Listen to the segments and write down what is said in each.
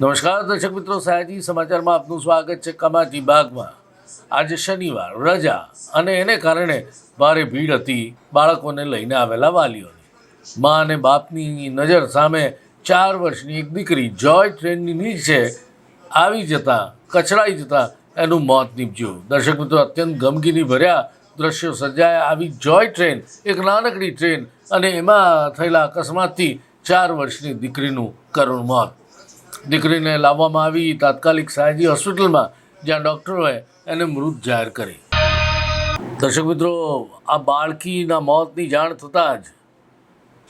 નમસ્કાર, દર્શક મિત્રો, સયાજી સમાચારમાં આપનું સ્વાગત છે કમાટી બાગમાં. આજે શનિવાર, રજા, અને એને કારણે ભારે ભીડ હતી બાળકોને લઈને આવેલા વાલીઓની. મા અને બાપની નજર સામે ચાર વર્ષની એક દીકરી જોય ટ્રેનની નીચે આવી જતાં, કચડાઈ જતાં એનું મોત નીપજ્યું. દર્શક મિત્રો, અત્યંત ગમગીની ભર્યા દ્રશ્યો સર્જાયા. આવી જોય ટ્રેન, એક નાનકડી ટ્રેન, અને એમાં થયેલા અકસ્માતથી ચાર વર્ષની દીકરીનું કરુણ મોત. દીકરીને લાવવામાં આવી તાત્કાલિક સયાજી હોસ્પિટલમાં જ્યાં ડૉક્ટરોએ એને મૃત જાહેર કરી. દર્શક મિત્રો, આ બાળકીના મોતની જાણ થતાં જ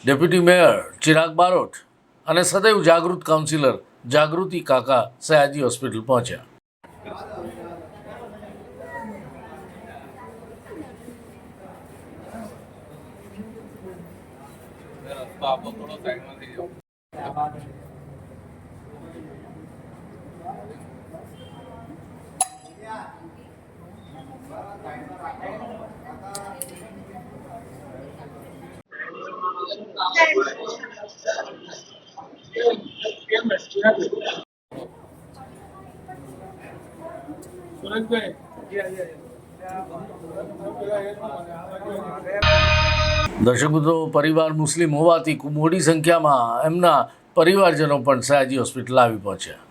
ડેપ્યુટી મેયર ચિરાગ બારોટ અને સદૈવ જાગૃત કાઉન્સિલર જાગૃતિ કાકા સયાજી હોસ્પિટલ પહોંચ્યા. દર્શક મિત્રો પરિવાર મુસ્લિમ હોવાથી મોટી સંખ્યામાં એમના પરિવારજનો પણ સયાજી હોસ્પિટલ આવી પહોંચ્યા.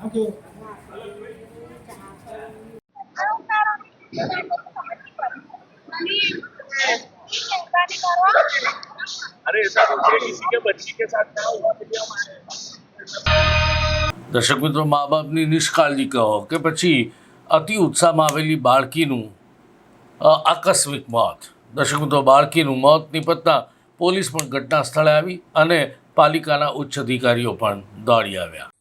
Okay. દર્શક મિત્રો મા બાપની નિષ્કાળજી કહો કે પછી અતિ ઉત્સાહમાં આવેલી બાળકીનું આકસ્મિક મોત દર્શક મિત્રો બાળકીનું મોત નિપજતા પોલીસ પણ ઘટના સ્થળે આવી અને પાલિકાના ઉચ્ચ અધિકારીઓ પણ દોડી આવ્યા.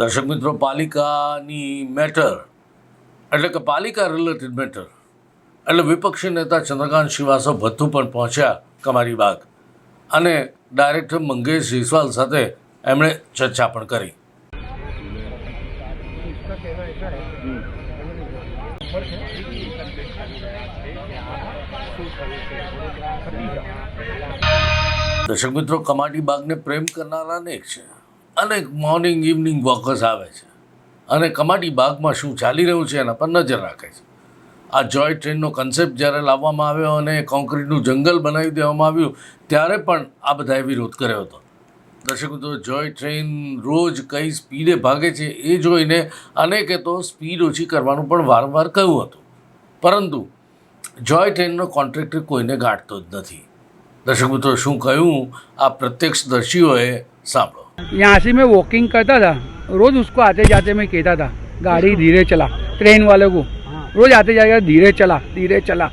દર્શક મિત્રો, પાલિકાની મેટર, એટલે કે પાલિકા રિલેટેડ મેટર એટલે વિપક્ષી નેતા ચંદ્રકાંત શ્રીવાસવ ભથ્થુ પણ પહોંચ્યા કમારી બાગ. અને ડાયરેક્ટર મંગેશ જયસ્વાલ સાથે એમણે ચર્ચા પણ કરી. દર્શક મિત્રો કમાટી બાગને પ્રેમ કરનારા અનેક છે. અનેક મોર્નિંગ ઇવનિંગ વોકર્સ આવે છે. અને કમાટી બાગમાં શું ચાલી રહ્યું છે એના પર નજર રાખે છે. આ જોય ટ્રેનનો કન્સેપ્ટ જ્યારે લાવવામાં આવ્યો અને કોન્ક્રીટનું જંગલ બનાવી દેવામાં આવ્યું ત્યારે પણ આ બધાએ વિરોધ કર્યો હતો દર્શક મિત્રો જોય ટ્રેન રોજ કઈ સ્પીડે ભાગે છે એ જોઈને અનેકે તો સ્પીડ ઓછી કરવાનું પણ વારંવાર કહ્યું હતું પરંતુ જોય ટ્રેનનો કોન્ટ્રાક્ટર કોઈને ગાંઠતો જ નથી દર્શક મિત્રો શું કહ્યું આ પ્રત્યક્ષદર્શીઓએ સાંભળો यहाँ से मैं वॉकिंग करता था रोज उसको आते जाते मैं कहता था गाड़ी धीरे चला ट्रेन वाले को रोज आते जाएगा धीरे चला धीरे चला।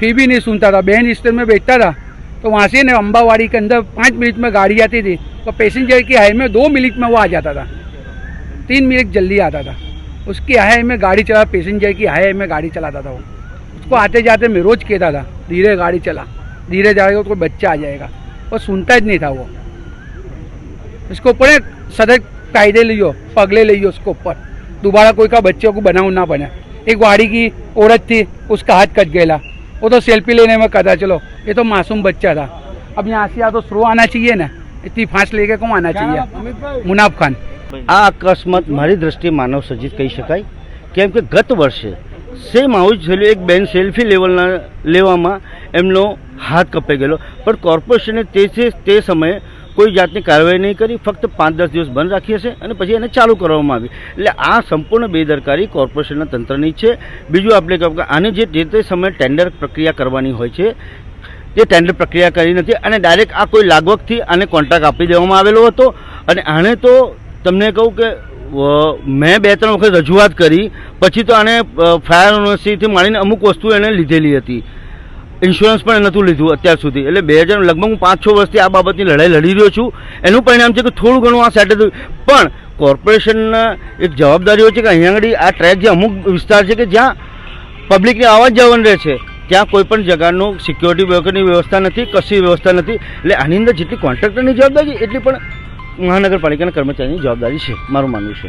फिर भी नहीं सुनता था। बहन स्टेशन में बैठता था। तो वहाँ से ना अम्बावाड़ी के अंदर पाँच मिनट में गाड़ी आती थी। तो पैसेंजर की हाई में दो मिनट में वो आ जाता था। तीन मिनट जल्दी आता था। उसकी हाई में गाड़ी चला, पैसेंजर की हाई में गाड़ी चलाता था वो। उसको आते जाते मैं रोज कहता था, धीरे गाड़ी चला, धीरे जाएगा तो बच्चा आ जाएगा। और सुनता ही नहीं था वो। उसके ऊपर सदक कायदे लियो, पगले लियो उसको ऊपर। दोबारा कोई का बच्चे को बनाओ ना बने। एक वाड़ी की औरत थी उसका हाथ कट गया वो तो सेल्फी लेने में कहा चलो ये तो मासूम बच्चा था अब यहाँ से या तो स्रो आना चाहिए ना इतनी फांस लेके कौन आना चाहिए मुनाफ खान આ અકસ્માત મારી દ્રષ્ટિએ માનવ સર્જિત કહી શકાય કેમ કે ગત વર્ષે સેમ આવું જ થયેલું એક બેન સેલ્ફી લેવલના લેવામાં એમનો હાથ કપાઈ ગયેલો પણ કોર્પોરેશને તે છે તે સમયે કોઈ જાતની કાર્યવાહી નહીં કરી, ફક્ત પાંચ દસ દિવસ બંધ રાખી હશે અને પછી એને ચાલુ કરવામાં આવી. એટલે આ સંપૂર્ણ બેદરકારી કોર્પોરેશનના તંત્રની છે. બીજું આપણે કહું કે આને જે તે સમયે ટેન્ડર પ્રક્રિયા કરવાની હોય છે, તે ટેન્ડર પ્રક્રિયા કરી નથી અને ડાયરેક્ટ આ કોઈ લાગવકથી આને કોન્ટ્રાક્ટ આપી દેવામાં આવેલો હતો. અને આણે તો તમને કહું કે મેં બે ત્રણ વખત રજૂઆત કરી, પછી તો આણે ફાયર યુનિવર્સિટીથી માંડીને અમુક વસ્તુ એણે લીધેલી હતી. ઇન્સ્યોરન્સ પણ નહોતું લીધું અત્યાર સુધી. એટલે બે હજાર લગભગ હું પાંચ છ વર્ષથી આ બાબતની લડાઈ લડી રહ્યો છું. એનું પરિણામ છે કે થોડું ઘણું આ સેટલ પણ કોર્પોરેશનના એક જવાબદારીઓ છે કે અહીંયા આગળ આ ટ્રેક જે અમુક વિસ્તાર છે કે જ્યાં પબ્લિકને આવવા જવાનું રહે છે, ત્યાં કોઈ પણ જગાનું સિક્યોરિટી બ્લોકની વ્યવસ્થા નથી, કશી વ્યવસ્થા નથી. એટલે આની અંદર જેટલી કોન્ટ્રાક્ટરની જવાબદારી એટલી પણ મહાનગરપાલિકાના કર્મચારીની જવાબદારી છે. મારું માનવું છે.